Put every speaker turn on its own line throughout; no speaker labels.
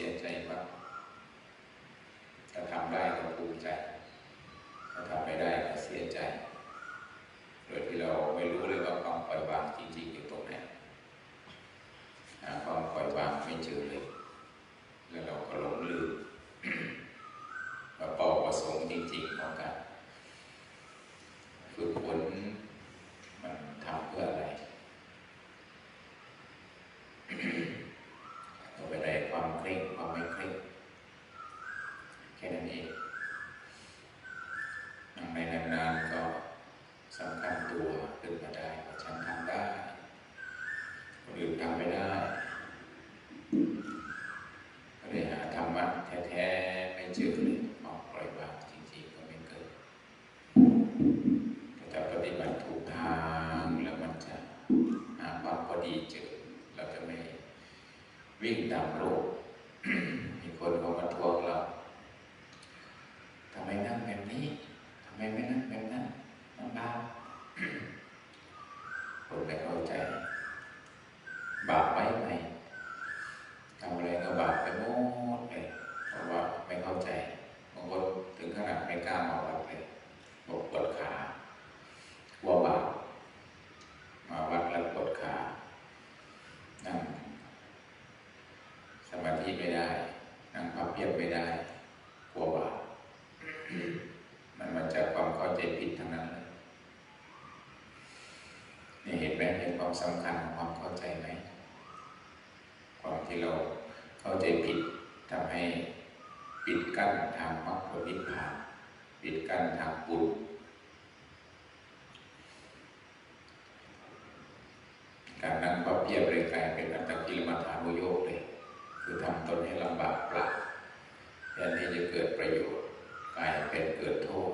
สียใจบ้างถ้าทำได้ก็ภูมิใจ ถ้าทำไม่ได้ก็เสียใจ โดยที่เราไม่รู้เลยว่าความปล่อยวางจริงๆอยู่ตรงไหนหาความปล่อยวางไม่เจอเลย แล้วเราก็หลงลืม ว่าเป้าประสงค์จริงๆของการฝึกฝนมันทำเพื่ออะไร เราไปได้ความเคร่งความไม่เคร่งแค่นั้นเองนั่งในนานๆก็สำคัญตัวขึ้นมาได้ว่าฉันทำได้คนอื่นทำไม่ได้ ก็เลยหาธรรมะแท้ๆไม่เจอเลยออกปล่อยวางจริงๆก็ไม่เกิดถ้าปฏิบัติถูกทางแล้วมันจะหาความพอดีเจอ เราจะไม่ วิ่งตามโลกมีคนเขามาทวงเราทำไมนั่งแบบนี้ทำไมไม่นั่งแบบนั้นมันบาป คนไม่เข้าใจ บาปไหมไหม ทำอะไรก็บาปไปหมดเลยเพราะว่าไม่เข้าใจบางคนถึงขนาดไม่กล้ามาวัดเลยบอกปวดขากลัวบาปมาวัดแล้วปวดขานั่ง สมาธิไม่ได้ นั่งพับเพียบไม่ได้ กลัวบาปมันมาจากความเข้าใจผิดทั้งนั้นเลยนี่เห็นไหมเห็นความสำคัญของความเข้าใจไหมความที่เราเข้าใจผิดทำให้ปิดกั้นทางมรรคผลนิพพานปิดกั้นทางบุญการนั่งพับเพียบเลยกลายเป็นอัตตกิลมัฐานุโยคเลย คือทำตนให้ลำบากเปล่าแทนที่จะเกิดประโยชน์กลายเป็นเกิดโทษ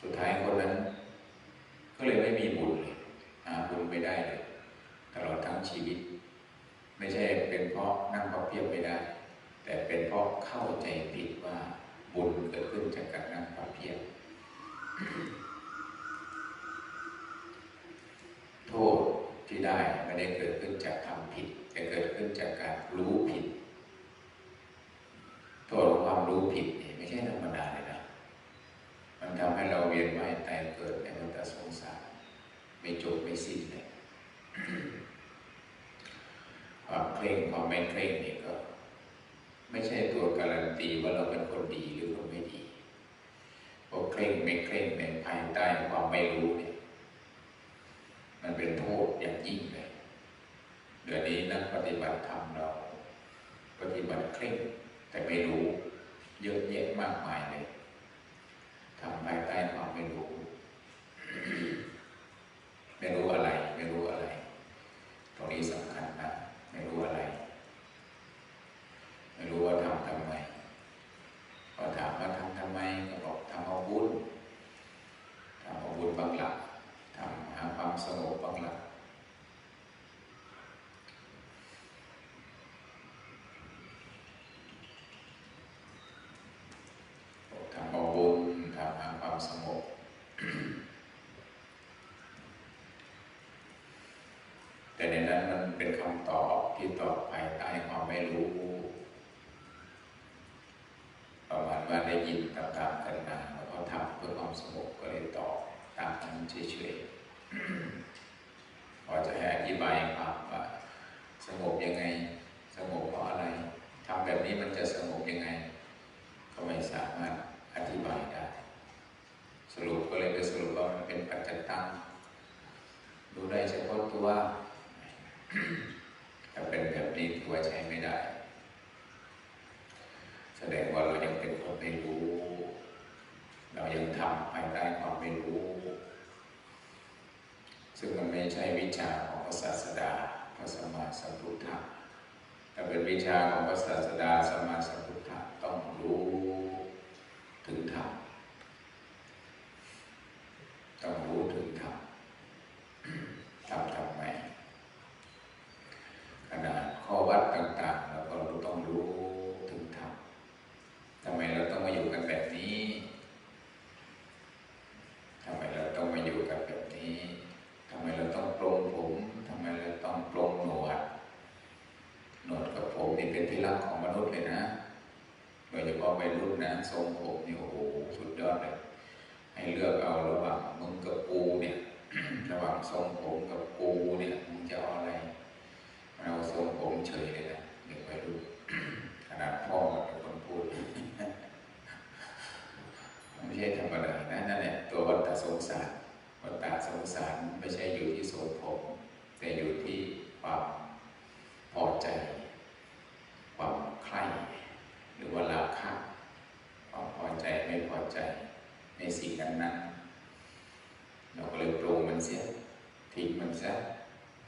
สุดท้ายคนนั้น ก็เลยไม่มีบุญเลยหาบุญไม่ได้เลย ตลอดทั้งชีวิต ไม่ใช่เป็นเพราะนั่งพับเพียบไม่ได้ แต่เป็นเพราะเข้าใจผิดว่าบุญเกิดขึ้นจากการนั่งพับเพียบ โทษที่ได้ไม่ได้เกิดขึ้นจากทำผิด แต่เกิดขึ้นจากการรู้ผิด โทษของความรู้ผิดนี่ไม่ใช่ธรรมดาเลยนะ มัน ทำให้เราเวียนว่ายตายเกิดในวัฏสงสาร ไม่จบไม่สิ้นเลยความเคร่งความไม่เคร่งนี่ก็ ไม่ใช่ตัวการันตีว่าเราเป็นคนดีหรือคนไม่ดีพราเคร่งไม่เคร่งในภายใต้ความไม่รู้เนี่ยมันเป็นโทษอย่างยิ่งเลยเดี๋ยวนี้นักปฏิบัติธรรมเรา ปฏิบัติเคร่งแต่ไม่รู้ เยอะแยะมากมายเลย ทำภายใต้ความไม่รู้ ไม่รู้อะไร ไม่รู้อะไร ตรงนี้สำคัญนะ ไม่รู้อะไร ไม่รู้ว่าทำทำไมพอถามว่าทำทำไมก็บอกทำเอาบุญทำเอาบุญบางหลักทำหาความสงบบางหลักบอกทำเอาบุญทำหาความสงบ แต่ในนั้นมันเป็น คำตอบที่ตอบภายใต้ความไม่รู้ประมาณว่าได้ยินตามๆกันมาแล้วก็ทำเพื่อความสงบก็เลยตอบตามนั้นเฉยๆพอจะให้อธิบายความว่าสงบยังไง สงบเพราะอะไรทำแบบนี้มันจะสงบยังไง ก็ไม่สามารถอธิบายได้ สรุปก็เลยไปสรุปว่ามันเป็นปัจจตังดูได้เฉพาะตัว ถ้าเป็นแบบนี้ถือว่าใช้ไม่ได้ แสดงว่าเรายังเป็นคนไม่รู้ เรายังทำภายใต้ความไม่รู้ ซึ่งมันไม่ใช่วิชาของพระศาสดาพระสัมมาสัมพุทธะถ้าเป็นวิชาของพระศาสดาสัมมาสัมพุทธะต้องรู้ถึงธรรมต้องรู้ถึงธรรมทำทำไม ขนาดข้อวัดต่างๆเราก็ต้องรู้ถึงธรรมทำไมเราต้องมาอยู่กันแบบนี้ทำไมเราต้องมาอยู่กันแบบนี้ทำไมเราต้องปลงผมทำไมเราต้องปลงหนวดหนวดกับผมนี่เป็นที่รั ลัก ษณ์ของมนุษย์เลยนะโดยเฉพาะวัยรุ่นนะทรงผมนี่โอ้โหสุดยอดเลยให้เลือกเอาระหว่างมึงกับกูเนี่ย ระหว่างทรงผมกับกูเนี่ยมึงจะเอาอะไรเอาทรงผมเฉยเลยนะเด็กวัยรุ่นขนาดพ่อเป็นคนพูดไม่ใช่ธรรมดานะนั่นแหละตัววัฏฏะสงสารวัฏฏะสงสารไม่ใช่อยู่ที่ทรงผม แต่อยู่ที่ความพอใจ ความใคร่หรือว่าราคะความพอใจไม่พอใจในสิ่งนั้นนั้นๆเราก็เลยปรุงมันเสียทิ้งมัน ซะ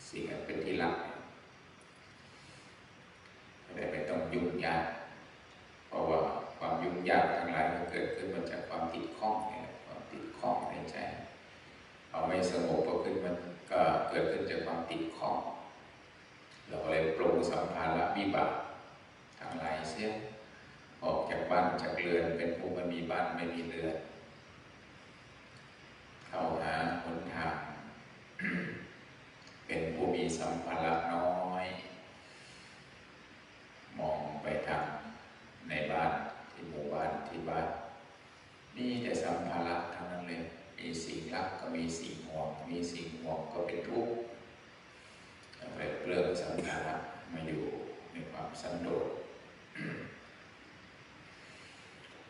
สิ่งเป็นที่รักก็เลยไม่ต้องยุ่งยากเพราะว่าความยุ่งยากทั้งหลายมันเกิดขึ้นมาจากความติดข้องเนี่ยความติดข้องในใจควาไม่สงบก็ขึ้นมันก็เกิดขึ้นจากความติดข้องเราก็เลยปรุงสัมภาระวิบากทั้งหลายเสียออกจากบ้านจากเรือนเป็นผู้ไม่มีบ้านไม่มีเรือนเข้าหาหนทาง เป็นผู้มีสัมภาระน้อย มองไปทางในบ้านที่หมู่บ้านที่บ้านนี่แต่สัมภาระทั้งนั้นเลยมีสิ่งรักก็มีสิ่งห่วงมีสิ่งห่วงก็เป็นทุกข์ไปเปลือกสัมภาระมาอยู่ในความสันโดษ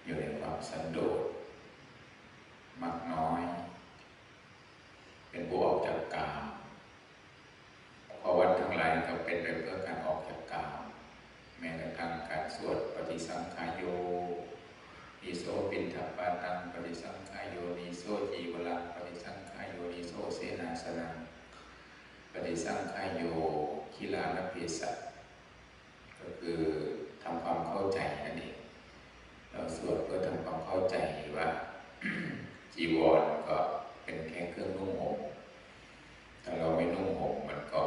อยู่ในความสันโดษมากน้อย เป็นผู้ออกจากกามเพราะวัดทั้งหลายก็เป็นไปเพื่อการออกจากกามแม้กระทั่งการ สวดปฏิสังขายโยนิโสปินทปปาตังปฏิสังขายโยนิโสจีวรังปฏิสังขายโยนิโสเสนาสนังปฏิสังขายโยคิลานเพสัตก็คือทำความเข้าใจนั่นเองเราสวดเพื่อทำความเข้าใจว่าจีวรก็เป็นแค่เครื่องนุ่งห่มถ้าเราไม่นุ่งห่มมันก็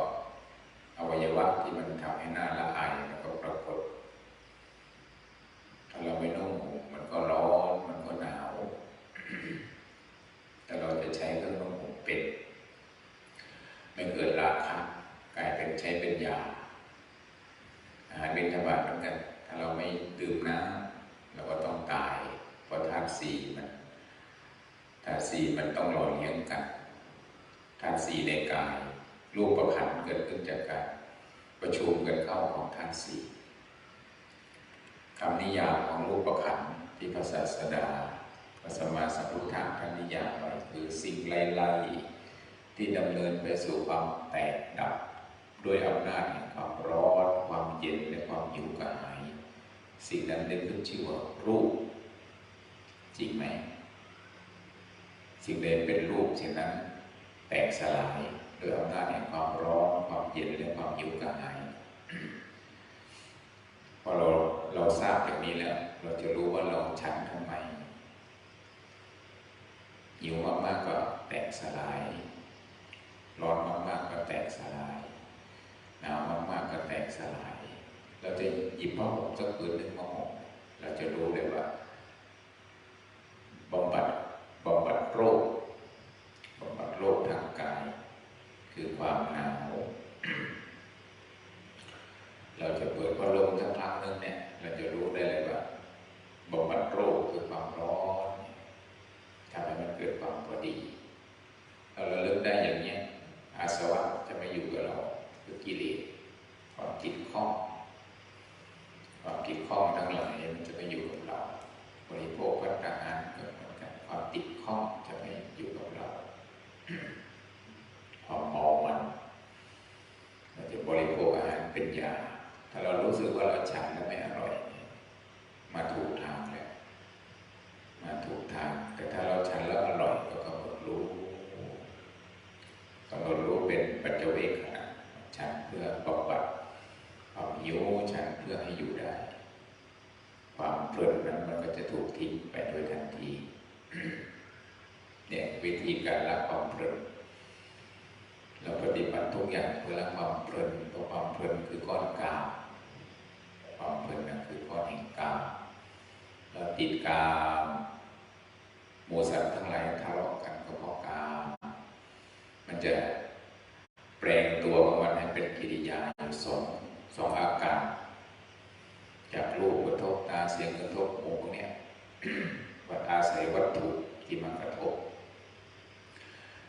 อวัยวะที่มันทำให้หน้าละอายมันก็ปรากฏ ถ้าเราไม่นุ่งห่มมันก็ร้อนมันก็หนาว แต่เราจะใช้เครื่องนุ่งห่มเป็น ไม่เกิดราคะกลายเป็นใช้เป็นยา อาหารเป็นธบาตเหมือนกัน ถ้าเราไม่ดื่มน้ำเราก็ต้องตาย เพราะธาตุสี่มันธาตุสี่มันต้องหล่อเลี้ยงกันธาตุสี่ในกาย รูปประพันธ์เกิดขึ้นจากการประชุมกันเข้าของธาตุสี่คำนิยามของรูปประพันธ์ที่พระศาสดาพระสมมาสัมพุทธะท่านนิยามไว้คือสิ่งไล่ๆที่ดำเนินไปสู่ความแตกดับด้วยอำนาจแห่งความร้อนความเย็นและความหิวกระหาย สิ่งนั้นได้ขึ้นชื่อว่ารูป จริงไหม สิ่งใดเป็นรูปสิ่งนั้นแตกสลาย ด้วยอำนาจแห่งความร้อนความเย็นและความหิวกระหายพอเราเราทราบอย่างนี้แล้ว เราจะรู้ว่าเราฉันทำไมหิวมากๆก็แตกสลาย ร้อนมากๆก็แตกสลายหนาวมากๆก็แตกสลาย เราจะหยิบผ้าห่มสักผืนหนึ่งมาห่มเราจะรู้เลยว่าบำบัดบำบัดโรคบำบัดโรคทางกาย คือความหนาว เราจะเปิดพัดลมสักครั้งหนึ่งเนี่ย เราจะรู้ได้เลยว่าบำบัดโรคคือความ ร้อนทำให้มันเกิดความพอดีเราระลึกได้อย่างเนี้ย อาสวะจะไม่อยู่กับเราคือกิเลสความคิดข้องความคิดข้องทั้งหลายมันจะไม่อยู่กับเรา บริโภคพัฒนาหารก็เหมือนกันความติดข้องจะไม่อยู่กับเรา ความเมามันเราจะบริโภคอาหารเป็นยา ถ้าเรารู้สึกว่าเราฉันแล้วไม่อร่อย มาถูกทางแล้ว มาถูกทาง แต่ถ้าเราฉันแล้วอร่อยก็กำหนดรู้กำหนดรู้เป็นปัจเจเวกขณะฉันเพื่อบำบัดความหิวฉันเพื่อให้อยู่ได้ ความเพลินนั้นมันก็จะถูกทิ้งไปโดยทันที เนี่ยวิ ธีการละความเพลินเราปฏิบัติทุกอย่างเพื่อละความเพลินเพราะความเพลินคือก้อนกามความเพลินนั้นคือก้อนแห่งกามเราติดกามหมูสัตทั้งหลายทะเลาะกันก็เพราะกามมันจะแปลงตัวของมันให้เป็นกิริยาอยู่สองสองอาการจากลูกกระทบตาเสียงกระทบหูเนี้ยวัดอาศัยวัตถุที่มากระทบ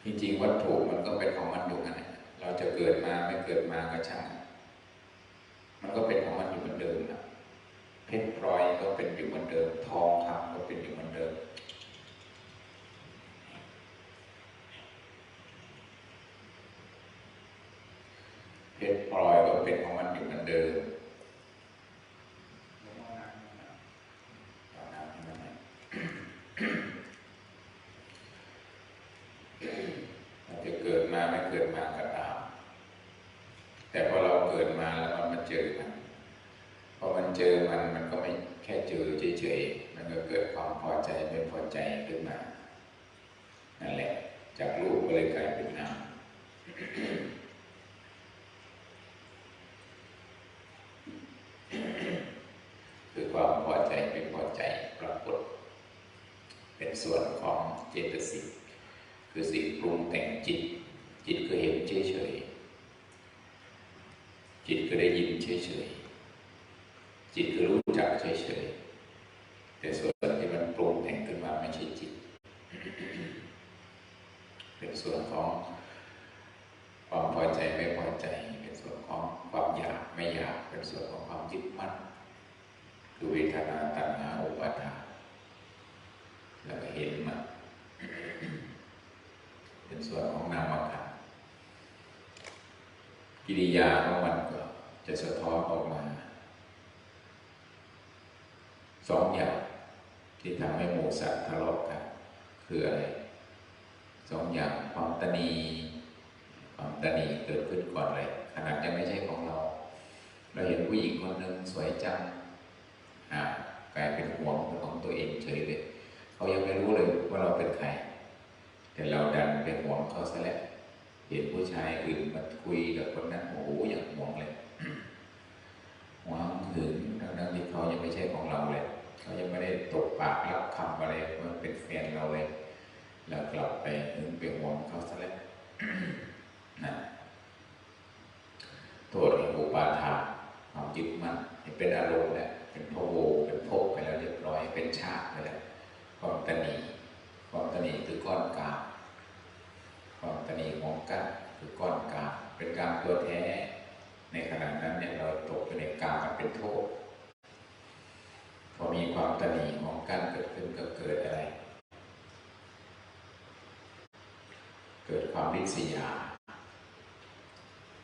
จริงๆวัตถุมันก็เป็นของมันอยู่กันนะเราจะเกิดมาไม่เกิดมาก็ช่าง มันก็เป็นของมันอยู่เหมือนเดิมนะเพชรพลอยก็เป็นอยู่เหมือนเดิม ทองคำก็เป็นอยู่เหมือนเดิม เพชรพลอยก็เป็นของมันอยู่เหมือนเดิมเอาน้ำให้มันหน่อยเราจะเกิ เกิดมาก็ตามแต่พอเราเกิดมาแล้วมันมาเจอมันพอมันเจอมันมันก็ไม่แค่เจอเฉยๆมันก็เกิดความพอใจไม่พอใจขึ้นมานั่นแหละ จากรูปก็เลยกลายเป็นนามคือความพอใจไม่พอใจปรากฏ เป็นส่วนของเจตสิกคือสิ่งปรุงแต่งจิต จิตก็เห็นเฉยๆจิตก็ได้ยินเฉยๆจิตก็รู้จักเฉยๆแต่ส่วนที่มันปรุงแต่งขึ้นมาไม่ใช่จิต เป็นส่วนของความพอใจไม่พอใจ เป็นส่วนของความอยากไม่อยากเป็นส่วนของความยึดมั่นคือเวทนาตัณหาอุปาทานแล้วก็เห็นมันเป็นส่วนของนามขัน กิริยาของมันก็จะสะท้อนออกมาสองอย่าง ที่ทำให้หมู่สัตว์ทะเลาะกันคืออะไรสองอย่างความตนีความตนีเกิดขึ้นก่อนเลยขนาดยังไม่ใช่ของเรา เราเห็นผู้หญิงคนหนึ่งสวยจังอ่ากลายเป็นห่วงของตัวเองเฉยเลย เขายังไม่รู้เลยว่าเราเป็นใคร แต่เราดันไปห่วงเขาซะแล้ว เห็นผู้ชายอื่นมาคุยกับคนนั้นโอ้โหอย่างห่วงเลยหวงถึงทั้งๆที่เขายังไม่ใช่ของเราเลย เขายังไม่ได้ตกปากรับคำอะไรว่าเป็นแฟนเราเลยแล้วกลับไปถึงไปหวงเขาซะแล้วนะโทษแห่งอุปาทานความยึดมั่นเป็นอารมณ์แหละเป็นพโวเป็นภพไปแล้วเรียบร้อยเป็นชาติไปแล้วความตนีความตนีคือก้อนกาม ความตนีของกันคือก้อนกาเป็นกามตัวแท้ ในขณะนั้นเนี่ยเราตกไปในกามมันเป็นโทษพอมีความตนีของกันเกิดขึ้นก็เกิดอะไร เกิดความริษยา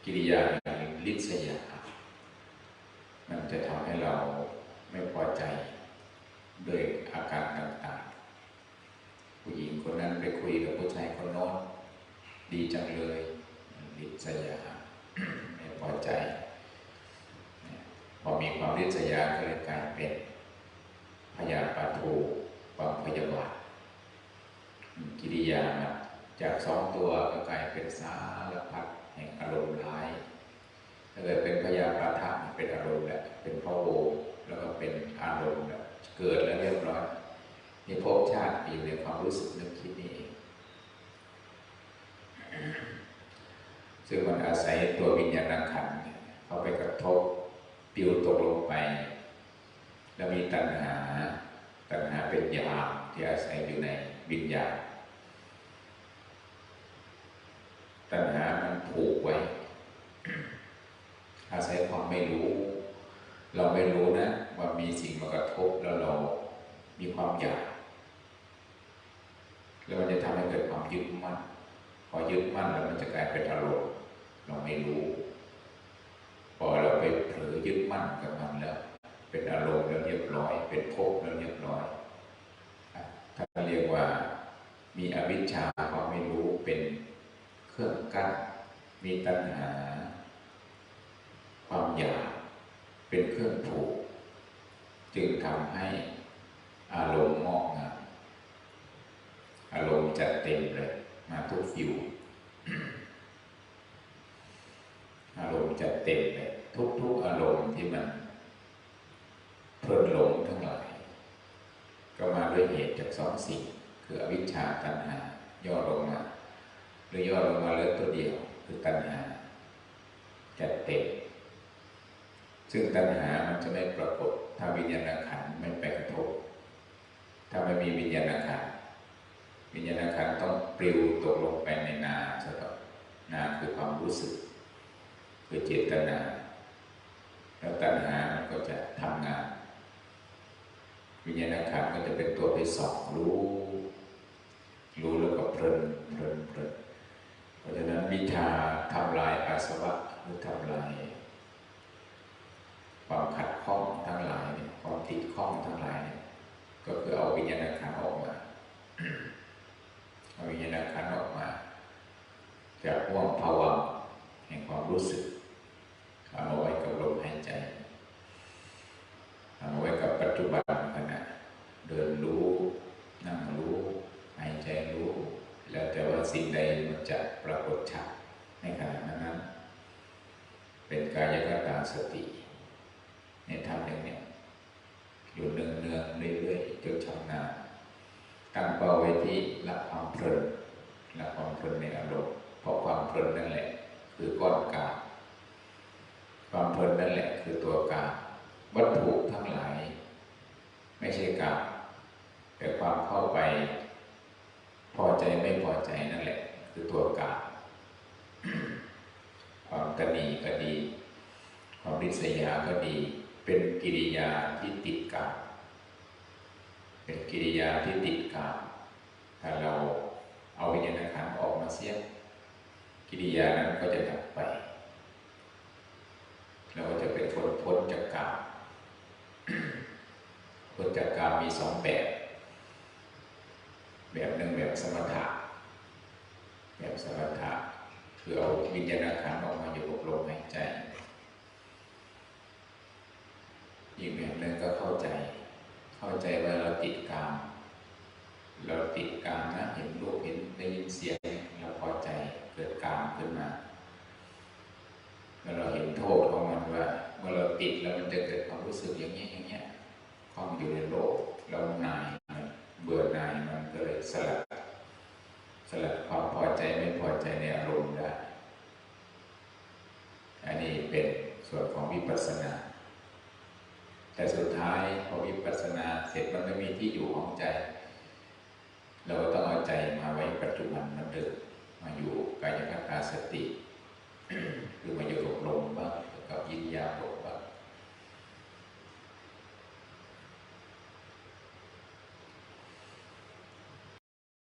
กิริยาอย่างหนึ่งริษยา มันจะทำให้เราไม่พอใจโดยอาการต่างๆ ผู้หญิงคนนั้นไปคุยกับผู้ชายคนโน้น ดีจังเลยริษยาไม่พอใจพอมีความริษยาก็เลยกลายเป็นพยาปาทูความพยาบาทกิริยาจากสองตัวก็กลายเป็นสารพัดแห่งอารมณ์ร้ายถ้าเกิดเป็นพยาปาทะเป็นอารมณ์แหละเป็นพระโวแล้วก็เป็นอารมณ์แบบเกิดแล้วเรียบร้อยนี่ภพชาติอยู่ในความรู้สึกนึกคิดนี่เอง ซึ่งมันอาศัยตัววิญญาณขันธ์เนี่ยเข้าไปกระทบปิวตกลงไป แล้วมีตัณหา ตัณหาเป็นยาที่อาศัยอยู่ในวิญญาณตัณหามันผูกไว้ อาศัยความไม่รู้ เราไม่รู้นะว่ามีสิ่งมากระทบแล้วเรามีความอยาก แล้วมันจะทำให้เกิดความยึดมั่น พอยึดมั่นแล้วมันจะกลายเป็นอารมณ์ เราไม่รู้ พอเราไปเผลอยึดมั่นกับมันแล้ว เป็นอารมณ์แล้วเรียบร้อย เป็นภพแล้วเรียบร้อยท่านเรียกว่ามีอวิชชาความไม่รู้เป็นเครื่องกั้นมีตัณหา ความอยากเป็นเครื่องผูก จึงทำให้อารมณ์งอกงามอารมณ์จัดเต็มเลย มาทุกฟิว อารมณ์ จัดเต็มเลยทุก ๆ อารมณ์ที่มันเพลินหลงทั้งหลาย ก็มาด้วยเหตุจากสองสิ่ง คืออวิชชาตัณหา ย่อลงมาหรือย่อลงมาเหลือตัวเดียวคือตัณหาจัดเต็มซึ่งตัณหามันจะไม่ปรากฏถ้าวิญญาณขันไม่ไปกระทบถ้าไม่มีวิญญาณขันวิญญาณขันต้องปลิวตกลงไปในนาใช่ปะนาคือความรู้สึก คือเจตนา แล้วตัณหามันก็จะทำงาน วิญญาณขันธ์ก็จะเป็นตัวไปสองรู้ รู้แล้วก็เพลินเพลินเพลินเพราะฉะนั้นวิชาทำลายอาสวะหรือทำลายความขัดข้องทั้งหลายเนี่ยความติดข้องทั้งหลายเนี่ยก็คือเอาวิญญาณขันธ์ออกมาเอาวิญญาณขันธ์ออกมาจากห่วงภาวะแห่งความรู้สึกเอามาไว้กับลมหายใจเอามาไว้กับปัจจุบันขณะเดินรู้ นั่งรู้หายใจรู้ แล้วแต่ว่าสิ่งใดมันจะปรากฏชัดในขณะนั้นๆเป็นกายกตา สติในทำอย่างเนี้ยอยู่เนืองเนืองๆเรื่อยๆจนชำนาญตั้งเป้าไว้ที่ละความเพลินละความเพลินในอารมณ์เพราะความเพลินนั่นแหละ คือก้อนกาความเพลินนั่นแหละ คือตัวกาวัตถุทั้งหลาย ไม่ใช่กาแต่ความเข้าไป พอใจไม่พอใจนั่นแหละ คือตัวกาความตนีก็ดี มริษยาก็ดี เป็นกิริยาที่ติดกามเป็นกิริยาที่ติดกามถ้าเราเอาวิญญาณขันธ์ออกมาเสีย กิริยานั้นก็จะดับไป เราก็จะเป็นคนพ้นจากกามพ้นจากกามมีสองแบบ แบบหนึ่งแบบสมถะ แบบสมถะคือเอาวิญญาณขันธ์ออกมาอยู่กับลมหายใจ อีกแบบหนึ่งก็เข้าใจ เข้าใจว่าเราติดกาม เราติดกามนะเห็นรูปเห็นได้ยินเสียงเราพอใจเกิดกามขึ้นมาเมื่อเราเห็นโทษของมันว่าเมื่อเราติดแล้วมันจะเกิดความรู้สึกอย่างนี้อย่างเงี้ยความอยู่ในโลกเราหนายมันเบื่อหน่ายมันก็เลยสลัดสลัดความพอใจไม่พอใจในอารมณ์ได้อันนี้เป็นส่วนของวิปัสสนา แต่สุดท้ายพอวิปัสสนาเสร็จมันไม่มีที่อยู่ของใจ เราก็ต้องเอาใจมาไว้ปัจจุบันมันเดิมมาอยู่กายคตาสติ หรือมาอยู่กับลมบ้างกับยินยาบท